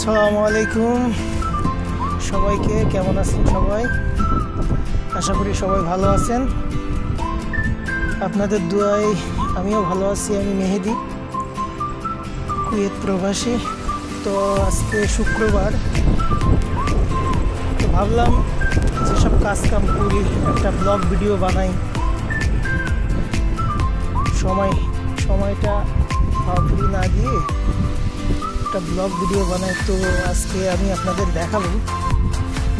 আসসালামু আলাইকুম। সবাইকে কেমন আছেন সবাই? আশা করি সবাই ভালো আছেন। আপনাদের দুয়ায় আমিও ভালো আছি, আমি মেহেদি, কুয়েত প্রবাসী। তো আজকে শুক্রবার। তো ভাবলাম যেসব কাজ কাম করি, একটা ব্লগ ভিডিও বানাই। সময়, সময়টা ফ্রি না দিয়ে একটা ব্লগ ভিডিও বানাই, তো আজকে আমি আপনাদের দেখাবো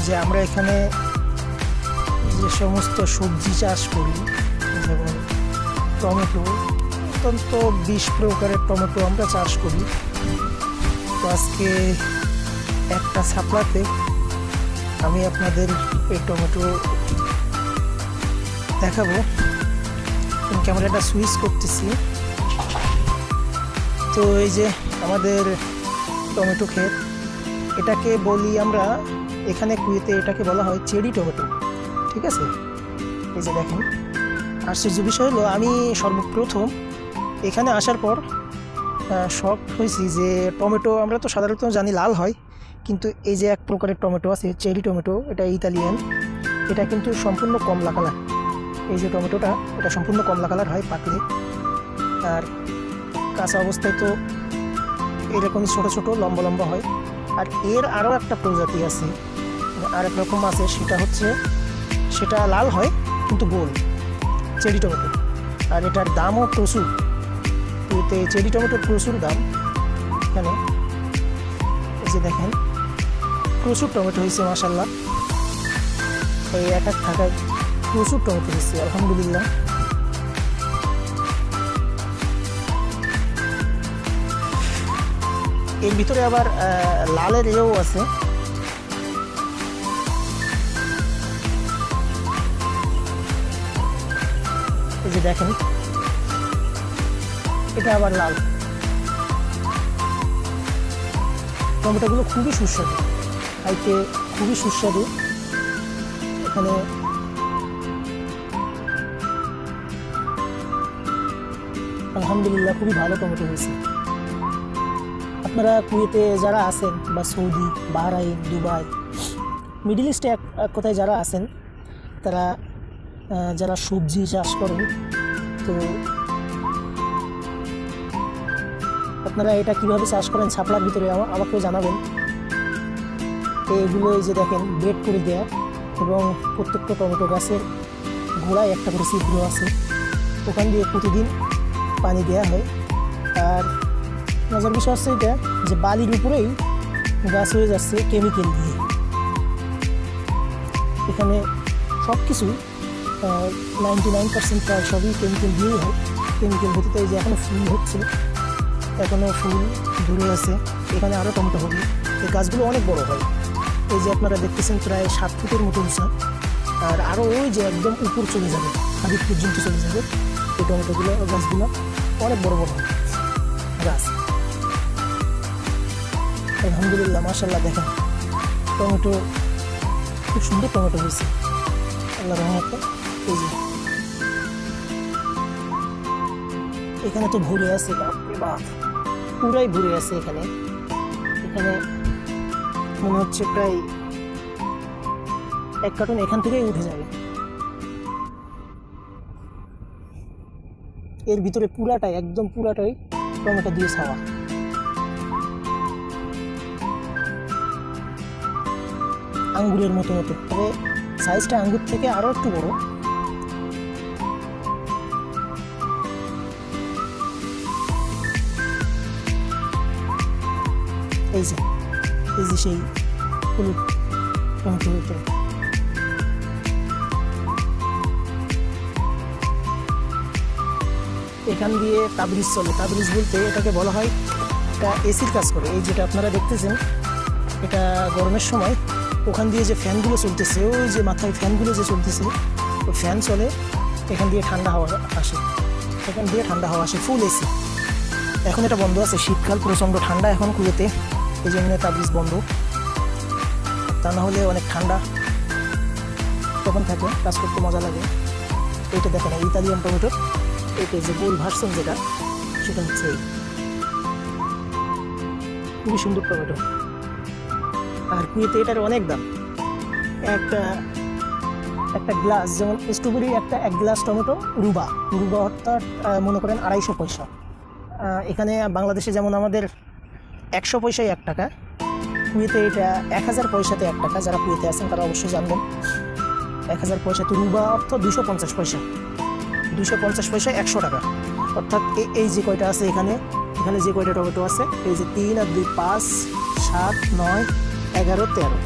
যে আমরা এখানে যে সমস্ত সবজি চাষ করি, যেমন টমেটো, অত্যন্ত বিশ প্রকারের টমেটো আমরা চাষ করি। তো আজকে একটা ছাপড়াতে আমি আপনাদের এই টমেটো দেখাবো। ক্যামেরাটা সুইচ করতেছি। তো এই যে আমাদের টমেটো ক্ষেত। এটাকে বলি আমরা এখানে কুয়েতে এটাকে বলা হয় চেরি টমেটো। ঠিক আছে? এই যে দেখেন। আশ্চর্য বিষয় হলো, আমি সর্বপ্রথম এখানে আসার পর শখ হয়েছি যে টমেটো আমরা তো সাধারণত জানি লাল হয়, কিন্তু এই যে এক প্রকারের টমেটো আছে, চেরি টমেটো, এটা ইতালিয়ান। এটা কিন্তু সম্পূর্ণ কমলা কালার। এই যে টমেটোটা, এটা সম্পূর্ণ কমলা কালার হয় পাকলে আর কাঁচা অবস্থায় তো এরকম ছোট ছোট, লম্বা লম্বা হয়। আর এর আরও একটা প্রজাতি আছে আর এক রকম আছে, সেটা হচ্ছে, সেটা লাল হয়, কিন্তু গোল, চেরি টমেটো। আর এটার দামও প্রচুর। এতে চেরি টমেটোর প্রচুর দাম। এখানে, এই যে দেখেন, প্রচুর টমেটো হয়েছে মাসাল্লাহ এই এক এক থাকায় প্রচুর টমেটো হয়েছে, আলহামদুলিল্লাহ। এর ভিতরে আবার লালের এও আছে। যে দেখেন, এটা আবার লাল। টমেটোগুলো খুবই সুস্বাদু। খাইতে খুবই সুস্বাদু। এখানে আলহামদুলিল্লাহ খুবই ভালো টমেটো হয়েছে। আপনারা কুয়েতে যারা আছেন বা সৌদি, বাহরাইন, দুবাই, মিডিল ইস্টে এক এক কথায় যারা আছেন, তারা যারা সবজি চাষ করেন, তো আপনারা এটা কীভাবে চাষ করেন ছাপলার ভিতরে আমা- আমাকেও জানাবেন। এগুলো যে দেখেন বেড করে দেয়া এবং প্রত্যেকটা টমেটো গাছের গোড়ায় একটা করে ছিদ্র আছে। ওখান দিয়ে প্রতিদিন পানি দেওয়া হয়। আর মজার বিষয় হচ্ছে এটা যে বালির উপরেই গাছ হয়ে যাচ্ছে কেমিক্যাল দিয়ে। এখানে সব কিছুই নাইনটি নাইন পার্সেন্ট প্রায় সবই কেমিক্যাল দিয়েই হয়। কেমিক্যাল হতে এই যে এখনও ফুল হচ্ছে এখনও ফুল ধরে আছে। এখানে আরও টমেটো হবে। এই গাছগুলো অনেক বড় হয়। এই যে আপনারা দেখতেছেন প্রায় সাত ফুটের মতো উঁচা। আর আরও ওই যে একদম উপর চলে যাবে হাদিক পর্যন্ত চলে যাবে, এই টমেটোগুলো, গাছগুলো অনেক বড় বড় গাছ। আলহামদুলিল্লাহ মাসাল্লাহ দেখেন। টমেটো, খুব সুন্দর টমেটো হয়েছে। আল্লাহ রহমতে এখানে তো ভরে আছে পুরাই ভরে আছে এখানে। এখানে মনে হচ্ছে প্রায় এক কার্টন এখান থেকেই উঠে যাবে। এর ভিতরে পুরাটাই একদম পুরাটাই টমেটো দিয়ে ছাওয়া। আঙ্গুরের মতো মতো তবে সাইজটা আঙ্গুর থেকে আরও একটু বড়। এই যে এই যে সেই হলুদ এখান দিয়ে তাবরিজ চলে। তাবরিজ বলতে এটাকে বলা হয় এটা এসির কাজ করে। এই যেটা আপনারা দেখতেছেন, এটা গরমের সময় ওখান দিয়ে যে ফ্যানগুলো চলতেছে, ওই যে মাথায় ফ্যানগুলো যে চলতেছে ওই ফ্যান চলে, এখান দিয়ে ঠান্ডা হাওয়া আসে। এখান দিয়ে ঠান্ডা হাওয়া আসে ফুল এসি এখন এটা বন্ধ আছে, শীতকাল প্রচণ্ড ঠান্ডা এখন কুয়েতে এই জন্য তাবরিজ বন্ধ। তা না হলে অনেক ঠান্ডা। তখন থাকে, কাজ করতে মজা লাগে। এইটা দেখেন ইতালিয়ান টমেটো এটা যে গোল ভার্সন যেটা, সেটা হচ্ছে খুবই সুন্দর টমেটো। আর কুয়েতে এটার অনেক দাম। একটা একটা গ্লাস, যেমন স্ট্রবেরি একটা, এক গ্লাস টমেটো, রুবা। রুবা অর্থাৎ মনে করেন আড়াইশো পয়সা। এখানে বাংলাদেশে যেমন আমাদের একশো পয়সায় এক টাকা, কুয়েতে এটা এক হাজার পয়সাতে এক টাকা। যারা কুয়েতে আছেন তারা অবশ্যই জানবেন। এক হাজার পয়সাতে রুবা অর্থ দুশো পঞ্চাশ পয়সা। দুশো পঞ্চাশ পয়সা একশো টাকা। অর্থাৎ এই- যে কয়টা আছে এখানে এখানে যে কয়টা টমেটো আছে, এই যে তিন আর দুই, পাঁচ, সাত, নয় এগারো, তেরো।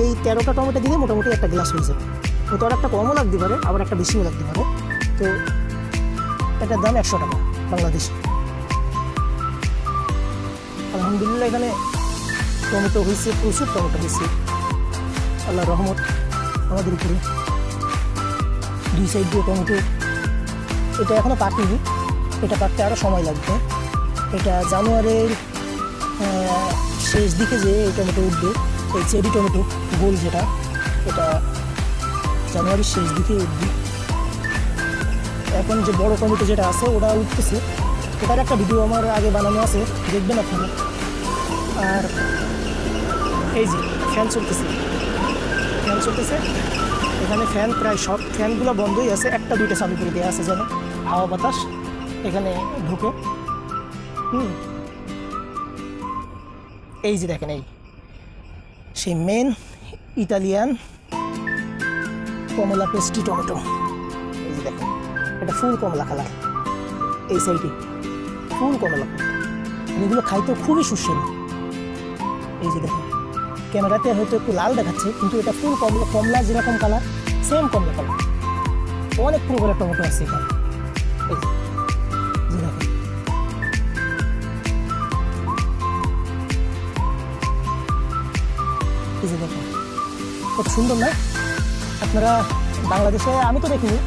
এই তেরোটা টমেটো দিলে মোটামুটি একটা গ্লাস হয়ে যাবে। হয়তো আর একটা কমও লাগতে পারে, আবার একটা বেশিও লাগতে পারে। তো এটার দাম একশো টাকা বাংলাদেশে। আলহামদুলিল্লাহ এখানে টমেটো হয়েছে, প্রচুর টমেটো হয়েছে। আল্লাহ রহমত, আমাদের উপরে। দুই সাইড দিয়ে টমেটো। এটা এখনও পাকেনি এটা পাকতে আরও সময় লাগবে। এটা জানুয়ারির শেষ দিকে যে টমেটো উঠবে, এই চেরি টমেটো গোল যেটা এটা জানুয়ারির শেষ দিকে উঠবে। এখন যে বড় টমেটো যেটা আছে, ওটা উঠতেছে। এটার একটা ভিডিও আমার আগে বানানো আছে, দেখবেন আপনারা। আর এই যে, ফ্যান চলতেছে। ফ্যান চলতেছে। এখানে ফ্যান প্রায় সব ফ্যানগুলো বন্ধই আছে। একটা, দুইটা চালু করে দেওয়া আছে যেন হাওয়া বাতাস এখানে ঢুকে। হুম। এই যে দেখেন, এই। সেই মেন ইটালিয়ান কমলা পেস্টি টমেটো। এই যে দেখেন, এটা ফুল কমলা কালার এই সাইডে ফুল কমলা আর এগুলো খাইতে খুবই সুস্বাদু। এই যে দেখেন ক্যামেরাতে হয়তো একটু লাল দেখাচ্ছে, কিন্তু এটা ফুল কমলা কমলা যেরকম কালার সেম কমলা কালার অনেক পুরো করে টমেটো আছে এখানে। এই এই যে দেখেন কত সুন্দর না? আপনারা বাংলাদেশে, আমি তো দেখিনি,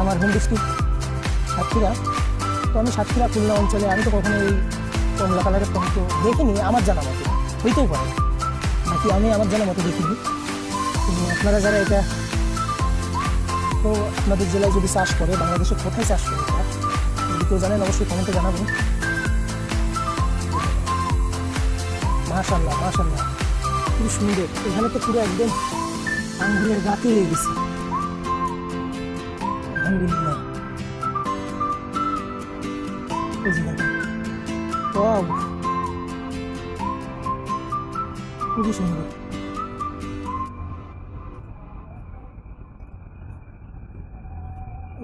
আমার হোম ডিস্ট্রিক্ট সাতক্ষীরা। তো আমি সাতক্ষীরা, খুলনা অঞ্চলে, আমি তো কখনো এই কমলা কালারের টমেটো দেখিনি, আমার জানা মতো। হইতেও পারে। বাকি আমি আমার জানা মতো দেখিনি? আপনারা যারা এটা, তো আপনাদের জেলায় যদি চাষ করে, বাংলাদেশে কোথায় চাষ করে এটা, যদি কেউ জানেন, অবশ্যই কমেন্টে জানাবেন। মাশাল্লাহ মাশাল্লাহ খুব সুন্দর। এখানে তো পুরো একদম আঙ্গুরের গাতে হয়ে গেছে! খুবই সুন্দর।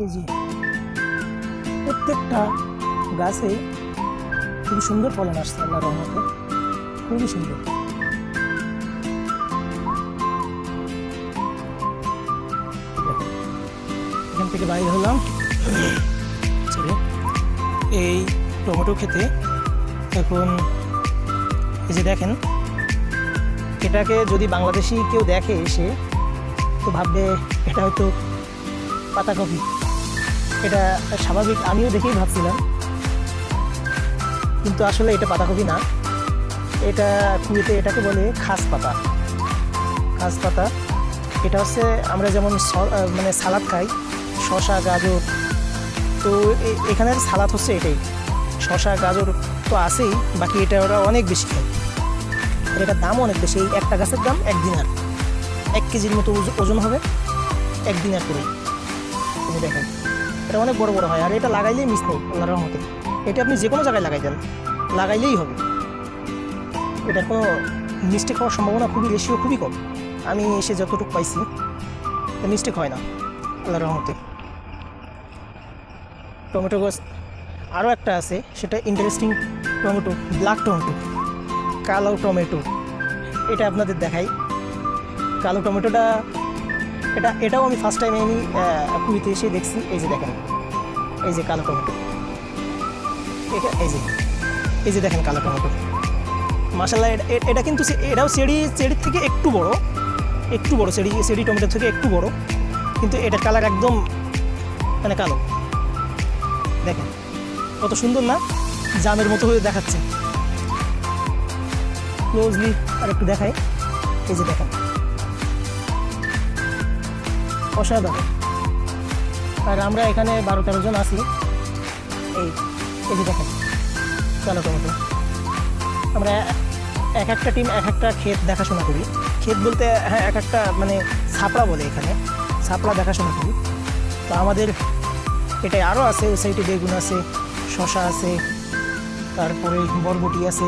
এই যে প্রত্যেকটা গাছে খুবই সুন্দর ফলন আসছে আল্লাহ রহমতে। খুবই সুন্দর। এখান থেকে বাইরে হলাম। এই টমেটো খেতে। এখন, এই যে দেখেন, এটাকে যদি বাংলাদেশি কেউ দেখে এসে, তো ভাববে এটা হয়তো পাতাকপি এটা স্বাভাবিক, আমিও দেখেই ভাবছিলাম। কিন্তু আসলে এটা পাতাকপি না। এটা কুয়েতে এটাকে বলে খাস পাতা। খাস পাতা। এটা হচ্ছে, আমরা যেমন মানে সালাদ খাই শশা, গাজর। তো এখানের সালাদ হচ্ছে এটাই। শশা, গাজর তো আছেই, বাকি এটা ওরা অনেক বেশি খায়। আর এটার দামও অনেক বেশি, এই একটা গাছের দাম এক দিনার। এক কেজির মতো ওজন হবে এক দিনার করে। দেখেন, এটা অনেক বড় বড় হয়, আর এটা লাগাইলেই মিস নেই আল্লাহর রহমতে। এটা আপনি যে কোনো জায়গায় লাগাই দেন, লাগাইলেই হবে। এটার কোনো মিস্টেক হওয়ার সম্ভাবনা খুবই রেশিও খুবই কম। আমি এসে যতটুকু পাইছি মিস্টেক হয় না, আল্লাহর রহমতে। টমেটো গাছ আরও একটা আছে, সেটা ইন্টারেস্টিং টমেটো ব্ল্যাক টমেটো, কালো টমেটো। এটা আপনাদের দেখাই। কালো টমেটোটা, এটা, এটাও আমি ফার্স্ট টাইম আমি কুড়িতে এসে দেখছি। এই যে দেখেন, এই যে কালো টমেটো। এটা, এই যে এই যে দেখেন কালো টমেটো। মাসাল্লাহ এটা কিন্তু এটাও চেরি চেরির থেকে একটু বড় একটু বড় চেরি চেরি টমেটোর থেকে একটু বড়। কিন্তু এটার কালার একদম মানে কালো। দেখেন, কত সুন্দর না? জামের মতো হয়ে দেখাচ্ছে। ক্লোজলি আর একটু দেখাই। এই যে দেখেন। অসাধারণ। আর আমরা এখানে বারো তেরো জন আছি। এই এই যে দেখেন। কালো টমেটো আমরা এক একটা টিম এক একটা ক্ষেত দেখাশোনা করি। ক্ষেত বলতে হ্যাঁ এক একটা মানে ছাপড়া বলে এখানে। ছাপড়া দেখাশোনা করি। তো আমাদের এটাই আরও আছে, ওই সাইডে বেগুন আছে শশা আছে, তারপরে বরবটি আছে,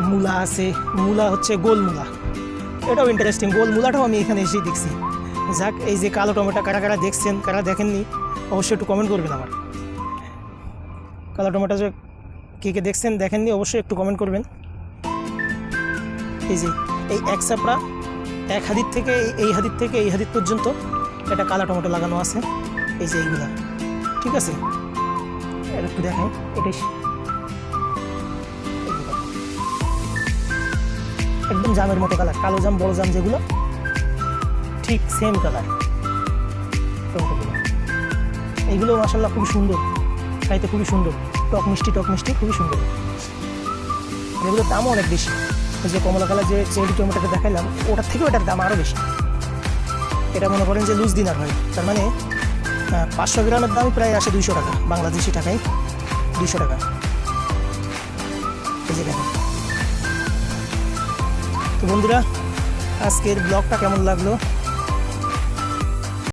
মূলা আছে, মূলা হচ্ছে গোল মূলা। এটাও ইন্টারেস্টিং গোল মূলাটাও আমি এখানে এসেই দেখছি। যাক, এই যে কালো টমেটো কারা কারা দেখছেন, কারা দেখেননি, অবশ্যই একটু কমেন্ট করবেন আমার। কালো টমেটো যে কে কে দেখছেন, দেখেননি, অবশ্যই একটু কমেন্ট করবেন। এই যে, এই এক চাপড়া, এক হাদির থেকে, এই- হাদির থেকে এই হাদির পর্যন্ত একটা কালা টমেটো লাগানো আছে। এই যে এইগুলা ঠিক আছে? একটু দেখাই, এটাই একদম জামের মতো কালার কালো জাম, বড় জাম যেগুলো, ঠিক সেম কালার এইগুলো মাসাল্লাহ খুবই সুন্দর, খাইতে খুবই সুন্দর। টক মিষ্টি টক মিষ্টি খুবই সুন্দর। এগুলোর দামও অনেক বেশি। যে কমলা কালার যে চেরি টমেটোটা দেখাইলাম, ওটার থেকেও এটার দাম আরও বেশি। এটা মনে করেন যে লুজ দিনার হয়। তার মানে পাঁচশো গ্রামের দাম প্রায় আসে দুইশো টাকা, বাংলাদেশি টাকায় দুইশো টাকা। এই যে দেখেন। তো বন্ধুরা, আজকের ব্লগটা কেমন লাগল?